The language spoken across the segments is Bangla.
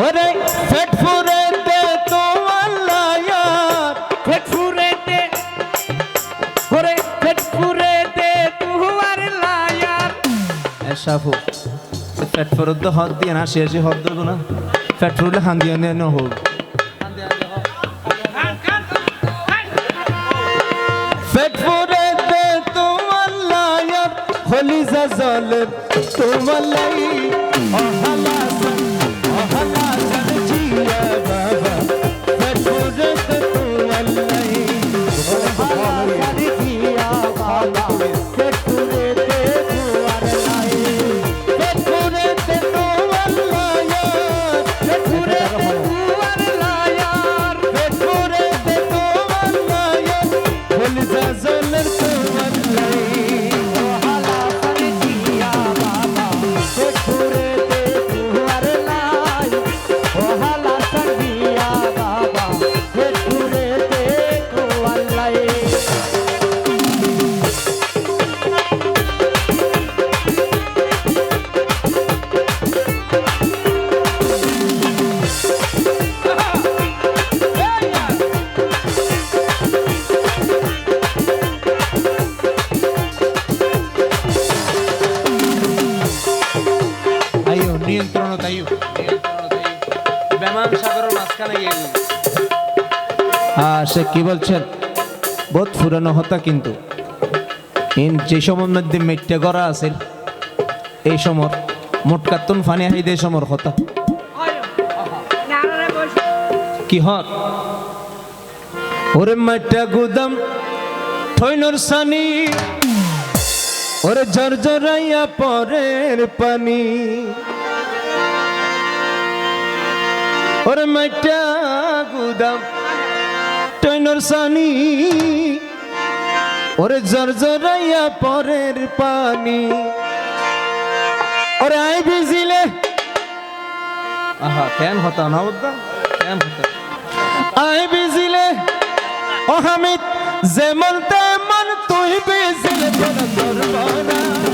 ওরে ফেট ফুরে দে তো আল্লাহ ইয়ার ফেট ফুরে দে ওরে ফেট ফুরে দে তুয়ার লায়ার। এসাফু ফেট ফুরে দে হদ দিয়ে না শেষে হদ দেব না। ফেট ফুরে হান দিয়ে নে ন হোক। ফেট ফুরে দে তো হলি যা জলের তোমালাই অহালা সন 好了。নিয়ন্ত্রণ তাইও বেমান সাগরের মাঝখানে গিয়ে। হ্যাঁ সে কি বলছেন বহুত পুরানো হতা কিন্তু। যে সময়ের মধ্যে মেট্টে করা আছে, এই সময় মোট কাতুন ফানি হাই দে সময় হতা কি হত ওরে মাইটা গুদাম থইনর সানি। ওরে ঝরঝরাইয়া পরের পানি। ওরে মাইটা গুদাম টইনর সানি। ওরে জরজরাইয়া পরের পানি। ওরে আই ভিজিলে আহা কেন হতা না বদ্দা কেন হতা। আই ভিজিলে ও হামিদ যেমন তেমন তুই ভিজিলে তোর দরবারা আই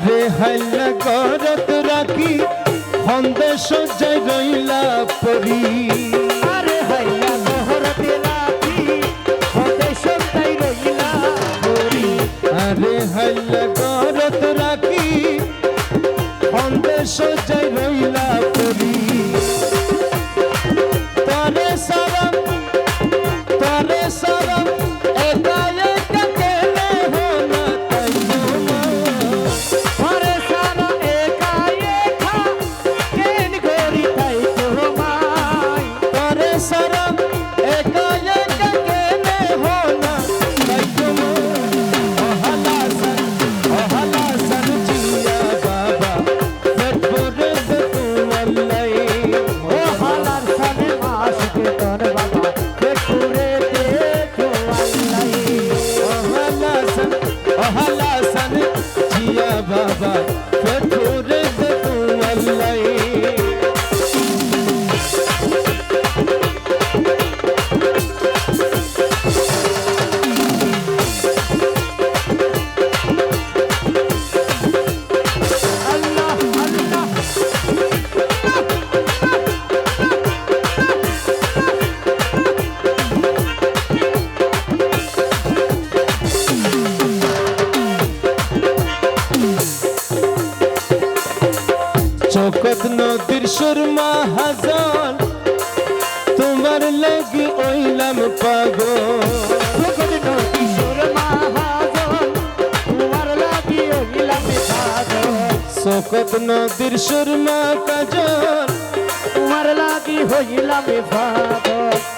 আরে হাইলা করত রাখি হন্দে সজ্জায় রইলা পরি। আরে হাইলা গরত রাখি হতে সজ্জায় রইলা আরে হাইলা করত রাখি হন্দে সজাই সুরমা হাজার তোমার লাগি ওইলাম পাগল। সুখদ কিশোর মহাজন তোমার লাগি হইলাম সাজন শোকত নদীর সুরমা কাজল তোমার লাগি হইলাম ফাদর